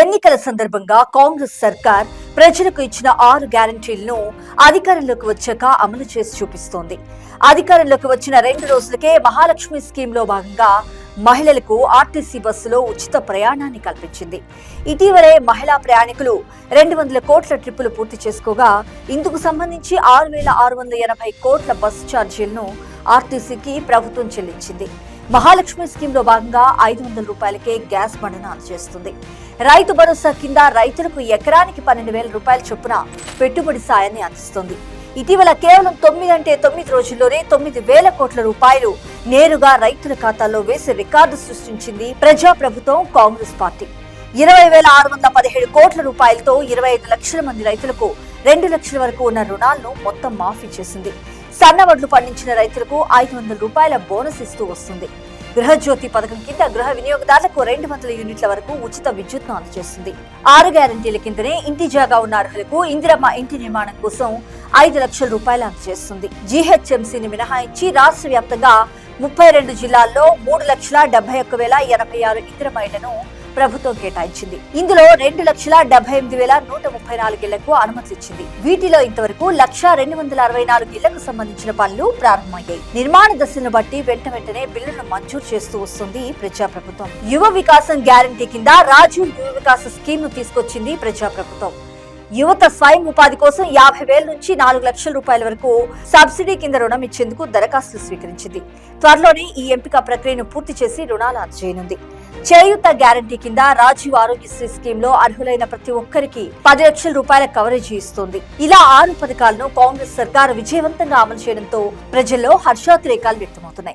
ఎన్నికల సందర్భంగా కాంగ్రెస్ సర్కార్ ప్రజలకు ఇచ్చిన ఆరు గ్యారంటీలను అధికారంలోకి వచ్చాక అమలు చేసి చూపిస్తోంది. అధికారంలోకి వచ్చిన రెండు రోజులకే మహాలక్ష్మి స్కీమ్లో భాగంగా మహిళలకు ఆర్టీసీ బస్సులో ఉచిత ప్రయాణాన్ని కల్పించింది. ఇటీవలే మహిళా ప్రయాణికులు రెండు వందల కోట్ల ట్రిప్పులు పూర్తి చేసుకోగా ఇందుకు సంబంధించి ఆరు వేల ఆరు వందల ఎనభై కోట్ల బస్సు ఛార్జీలను ఆర్టీసీకి ప్రభుత్వం చెల్లించింది. మహాలక్ష్మి స్కీమ్లో భాగంగా ఐదు వందల రూపాయలకే గ్యాస్ బండను అందజేస్తుంది. రైతు భరోసా కింద రైతులకు ఎకరానికి పన్నెండు వేల రూపాయల చొప్పున పెట్టుబడి సాయాన్ని అందిస్తుంది. ఇటీవల కేవలం తొమ్మిది అంటే తొమ్మిది రోజుల్లోనే తొమ్మిది వేల కోట్ల రూపాయలు నేరుగా రైతుల ఖాతాల్లో వేసి రికార్డు సృష్టించింది ప్రజాప్రభుత్వం కాంగ్రెస్ పార్టీ. ఇరవై వేల ఆరు వందల పదిహేడు కోట్ల రూపాయలతో ఇరవై ఐదు లక్షల మంది రైతులకు రెండు లక్షల వరకు ఉన్న రుణాలను మొత్తం మాఫీ చేసింది. సన్న వడ్లు పండించిన రైతులకు ఐదు వందల రూపాయల బోనస్ ఇస్తూ వస్తుంది. గృహజ్యోతి పథకం కింద గృహ వినియోగదారులకు రెండు వందల యూనిట్ల వరకు ఉచిత విద్యుత్ను అందజేస్తుంది. ఆరు గ్యారంటీల కిందనే ఇంటి జాగా ఉన్న అర్హులకు ఇందిరమ్మ ఇంటి నిర్మాణం కోసం ఐదు లక్షల రూపాయలు అందజేస్తుంది. జీహెచ్ఎంసీని మినహాయించి రాష్ట్ర వ్యాప్తంగా ముప్పై రెండు జిల్లాల్లో మూడు లక్షల డెబ్బై ఒక్క వేల ఎనభై ఆరు ఇందిరమ్మ ఇళ్ళను ప్రభుత్వం కేటాయించింది. ఇందులో రెండు లక్షల డెబ్బై ఎనిమిది వేల నూట ముప్పై నాలుగు ఇళ్ళకు అనుమతి ఇచ్చింది. వీటిలో ఇంతవరకు లక్ష రెండు వందల అరవై నాలుగు ఇళ్ళకు సంబంధించిన పనులు ప్రారంభమయ్యాయి. నిర్మాణ దశలను బట్టి వెంట వెంటనే బిల్లును మంజూరు చేస్తూ వస్తుంది ప్రజాప్రభుత్వం. యువ వికాసం గ్యారంటీ కింద రాజీవ్ యువ వికాస స్కీమ్ను తీసుకొచ్చింది ప్రజాప్రభుత్వం. యువత స్వయం ఉపాధి కోసం యాభై వేల నుంచి నాలుగు లక్షల రూపాయల వరకు సబ్సిడీ కింద రుణం ఇచ్చేందుకు దరఖాస్తులు స్వీకరించింది. త్వరలోనే ఈ ఎంపిక ప్రక్రియను పూర్తి చేసి రుణాలు అందజేయనుంది. చేయూత గ్యారంటీ కింద రాజీవ్ ఆరోగ్యశ్రీ స్కీమ్లో అర్హులైన ప్రతి ఒక్కరికి పది లక్షల రూపాయల కవరేజీ ఇస్తోంది. ఇలా ఆరు పథకాలను కాంగ్రెస్ సర్కారు విజయవంతంగా అమలు చేయడంతో ప్రజల్లో హర్షోద్రేకాలు వ్యక్తమవుతున్నాయి.